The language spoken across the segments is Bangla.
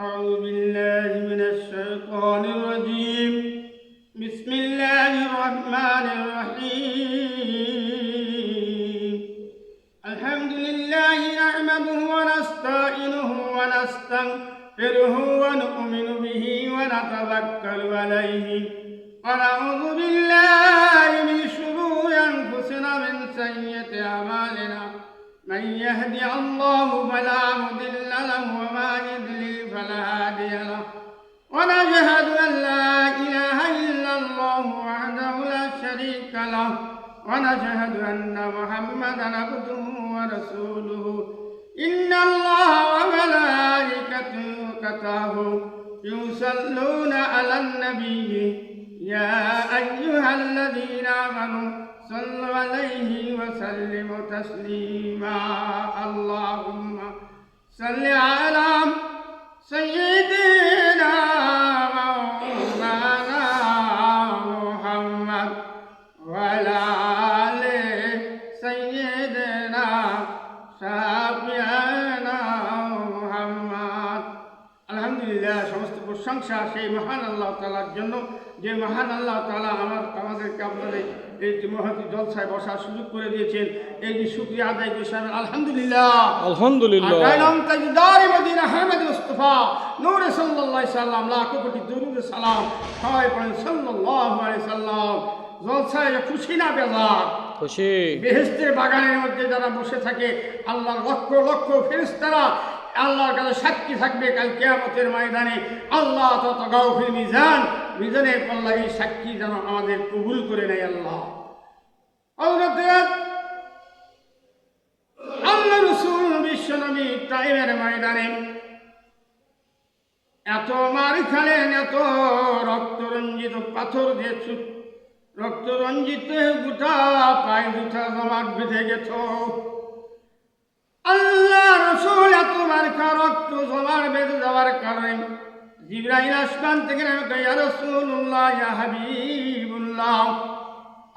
أعوذ بالله من الشيطان الرجيم. بسم الله الرحمن الرحيم. الحمد لله نحمده ونستعينه ونستغفره ونؤمن به ونتوكل عليه. ونعوذ بالله من شرور أنفسنا من سيئة أعمالنا. من يهدي الله فلا ونشهد أن محمدا عبده ورسوله. إن الله وملائكته كتاه يصلون على النبي. يا أيها الذين آمنوا صلوا عليه وسلموا تسليما. اللهم صل على سيدنا سيدنا شافعنا محمد আলহামদুলিল্লাহ সমস্ত প্রশংসা সেই মহান আল্লাহ তালার জন্য যে মহান আল্লাহ তালা আমার আমাদেরকে আপনাদের এই যে মহতি জলসায় বসার সুযোগ করে দিয়েছেন এই যে শুক্রিয়া আদায় করে সাহেব আলহামদুলিল্লাহ আলহামদুলিল্লাহ আকাইলাম তাজদারি মদিনা আহমেদ মুস্তাফা নূরে সাল্লাল্লাহু সাল্লাম লাখ কোটি দরুদ সালাম সবাই পড়েন সাল্লাল্লাহু আলাইহি সাল্লাম জলসায় খুশি না বেজার খুশি। বেহেস্তের বাগানের মধ্যে যারা বসে থাকে আল্লাহর লক্ষ লক্ষ আল্লাহর কাছে সাক্ষী থাকবে কাল কেয়ামতের ময়দানে। আল্লাহ তত গাউফির মিজান মিজানের পাল্লা এই সাক্ষী যেন আমাদের কবুল করে নেয় আল্লাহ। আল্লাহ রসুল বিশ্বনবী টাইমের ময়দানে এত মার খালেন এত রক্তরঞ্জিত পাথর দিয়ে ছুট রক্তরঞ্জিত গোটা পায়ে দুটা জমাট বেঁধে গেছ। আল্লাহ রসুল, এত মার্কা রক্ত জমাট বেঁধে যাওয়ার কারণে জিব্রাইল আসমান থেকে নামে, ইয়া হাবিবুল্লাহ,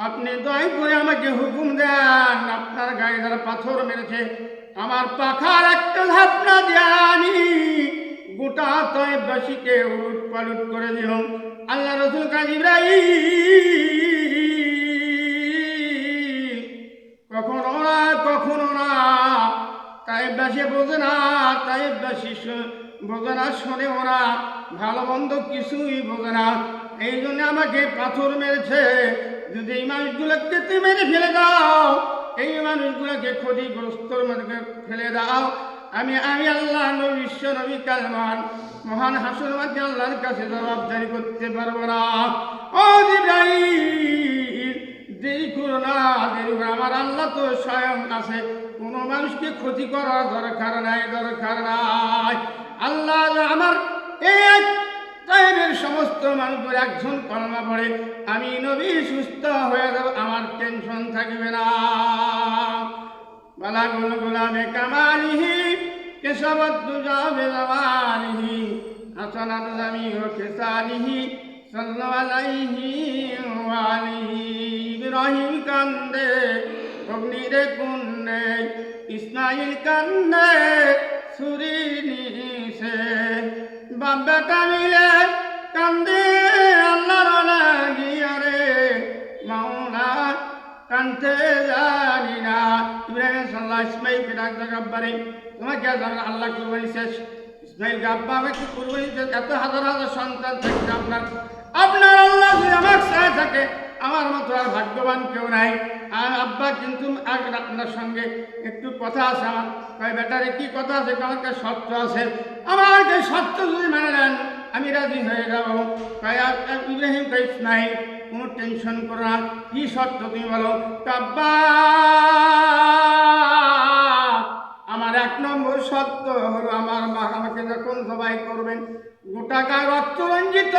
আপনি দয় করে আমাকে হুকুম দেন, আপনার গায়ে যারা পাথর মেরেছে, আমার পাখার একটা ঝাপনা দেয়ানি গোটা তয়বাসীকে উলুট পালুট করে দিল। আল্লাহ রসুল কাজিব্রাহিম কখনো না কখনো না। তাইবাসী বোঝে না তাইবাসী বোঝে না শোনে ওরা ভালো মন্দ কিছুই বোঝে না। এই জন্য আমাকে পাথর মেরেছে। যদি এই মানুষগুলোকে তুমি মেরে ফেলে দাও, এই মানুষগুলোকে ক্ষতিগ্রস্তর মধ্যে ফেলে দাও। আমি আমি আল্লাহ বিশ্ব নবী কাল মহান হাসুর মাঝে আল্লাহর কাছে জবাবদারি করতে পারব না। ও জিব্রাহিম দেরি করো না, দেরি আমার আল্লাহ তো স্বয়ং আছে। কোনো মানুষকে ক্ষতি করার দরকার নাই দরকার নাই। আল্লাহ আমার এক টাইমের সমস্ত মানুষের একজন কলমা পড়ে, আমি নবী সুস্থ হয়ে যাব, আমার টেনশন থাকবে না। বালা গুল গুলামে কামালিহি কেশবত যাবে জামালিহি হাসানাত জামি ও কেসালিহি সাল্লাল্লাহু আলাইহি ওয়া আলিহি ইব্রাহিম কান্দে, অগ্নিরে কুন্নে ইসমাইল কান্দে সুরি নিসে বাব্বাটা মিলে কান্দে, আল্লাহর লাগিয়া রে মাওলা কানতে জানি না আব্বা আমার মতো আর ভাগ্যবান কেউ নাই। আর আব্বা, কিন্তু আপনার সঙ্গে, একটু কথা আছে আমার। কয়, বেটারে, কি কথা আছে? আমার কাছে সত্য আছে? আমার কাছে যদি মানে নেন, আমি রাজি হয়ে যাব। কয় ইব্রাহিম কয় কোনো টেনশন করো না। কি সত্য তুমি বলো? কাব্বা সত্য হলো আমার মা আমাকে যখন সবাই করবেন, গোটা গায়ে রক্ত রঞ্জিত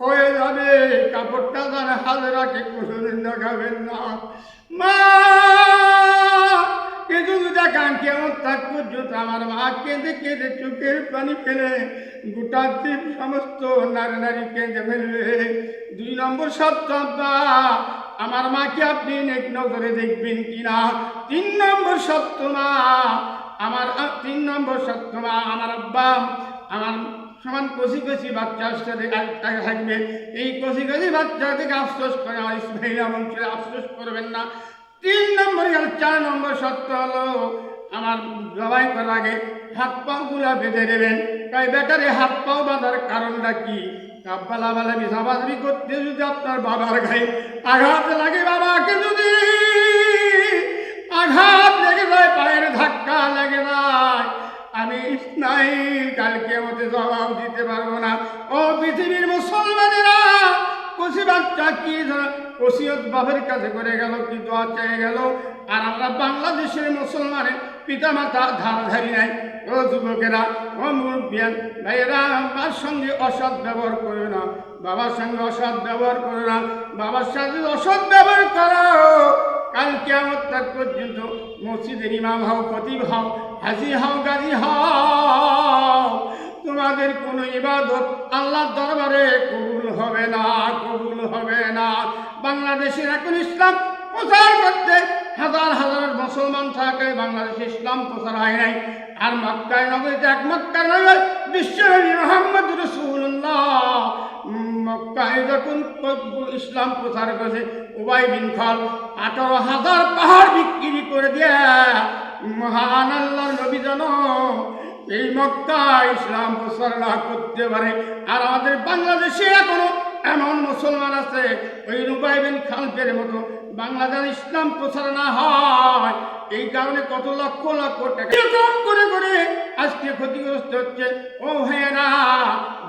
হয়ে যাবে। কাপড়টা যেন হাজরাকে কোনোদিন দেখাবেন না। মা কে যদি দেখান কেমন থাক পর্যন্ত আমার মা কেঁদে কেঁদে চোখের পানি ফেলে, গোটা দ্বীপ সমস্ত নারী নারী কেঁদে ফেলবে। দুই নম্বর সত্য আমার মাকে আপনি এক নজরে দেখবেন কিনা? তিন নম্বর সত্য মা আমার তিন নম্বর সত্য মা আমার আব্বা, আমার সমান কষি কষি বাচ্চার সাথে থাকবে। এই কষি কষি বাচ্চা থেকে আফসোস করে আমার ইসমাইল ছেলে আফসোস করবেন না। তিন নম্বর গেল চার নম্বর সত্য হলো, আমার জবাই করার আগে হাত পাও গুলা বেঁধে দেবেন তাই বেটারে হাত পাও বাঁধার কারণটা কি? কাব্বালা বালা মিশাবাজি করতে যদি আপনার বাবার গায়ে আঘাত লাগে বাবাকে যদি আঘাত লেগে যায়, পায়ের ধাক্কা লেগে যায়, আমি ইসমাইল কালকে মতে জবাব দিতে পারব না। ও পৃথিবীর মুসলমানেরা কষি বাচ্চা কি ওসিয়ত বাপের কাছে করে গেল, কি দোয়া চেয়ে গেল। আর আমরা বাংলাদেশের মুসলমানের পিতা মাতা ধারাধারি নাই। ও যুবকেরা, ও মুরব্বিয়ান ভাইয়েরা, আমার সঙ্গে অসৎ ব্যবহার করবে না। বাবার সঙ্গে অসৎ ব্যবহার করো না। বাবার সাথে অসৎ ব্যবহার করো। কালকে আমার তাক পর্যন্ত মসজিদের ইমাম হও, খতিব হও, হাজি হও, গাজী হও। তোমাদের কোনো ইবাদত আল্লাহর দরবারে কবুল হবে না, কবুল হবে না। বাংলাদেশের এখন ইসলাম প্রচার করতে হাজার হাজার মুসলমান থাকে, বাংলাদেশে ইসলাম প্রচার হয় নাই। আর মক্কায় নগরীতে এক মক্কায় নগর বিশ্বনবী মোহাম্মদ রসুল্লাহ মক্কায় যখন ইসলাম প্রচার করেছে, উবাই বিন খাল আঠারো হাজার পাহাড় বিক্রি করে দিয়ে, মহান আল্লাহ নবী জানো এই মক্কা ইসলাম প্রচার না করতে পারে। আর আমাদের বাংলাদেশে এখনও এমন মুসলমান আছে, ওই রুবাই বিন খালফের মতো বাংলাদেশ ইসলাম প্রচার না হয়। এই কারণে কত লক্ষ লক্ষ টাকা করে করে আজকে ক্ষতিগ্রস্ত হচ্ছে। ও ভাইয়েরা,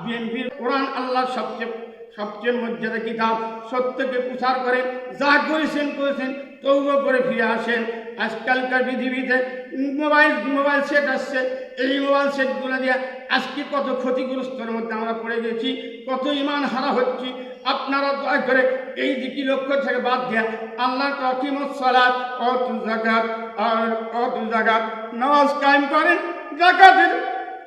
বিএনপির কোরআন আল্লাহ সবচেয়ে সবচেয়ে মর্যাদা কিতাব সত্যকে প্রচার করেন যা করেছেন করেছেন তবুও করে ফিরে আসেন। আজকালকার পৃথিবীতে মোবাইল মোবাইল সেট আসছে। এই মোবাইল সেটগুলো দিয়ে আজকে কত ক্ষতিগ্রস্তর মধ্যে আমরা পড়ে গেছি, কত ইমান হারা হচ্ছি। আপনারা দয়া করে এই দিকে লক্ষ্য থেকে বাদ দিয়া। আল্লাহ রকিমত সালাত, অত জাকাত আর অত জাকাত। নামাজ কায়েম করেন, জাকাতের,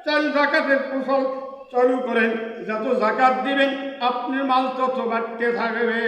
চাল জাকাতের কুশল চালু করেন। যত জাকাত দিবেন, আপনার মাল তত বাড়তে থাকবে।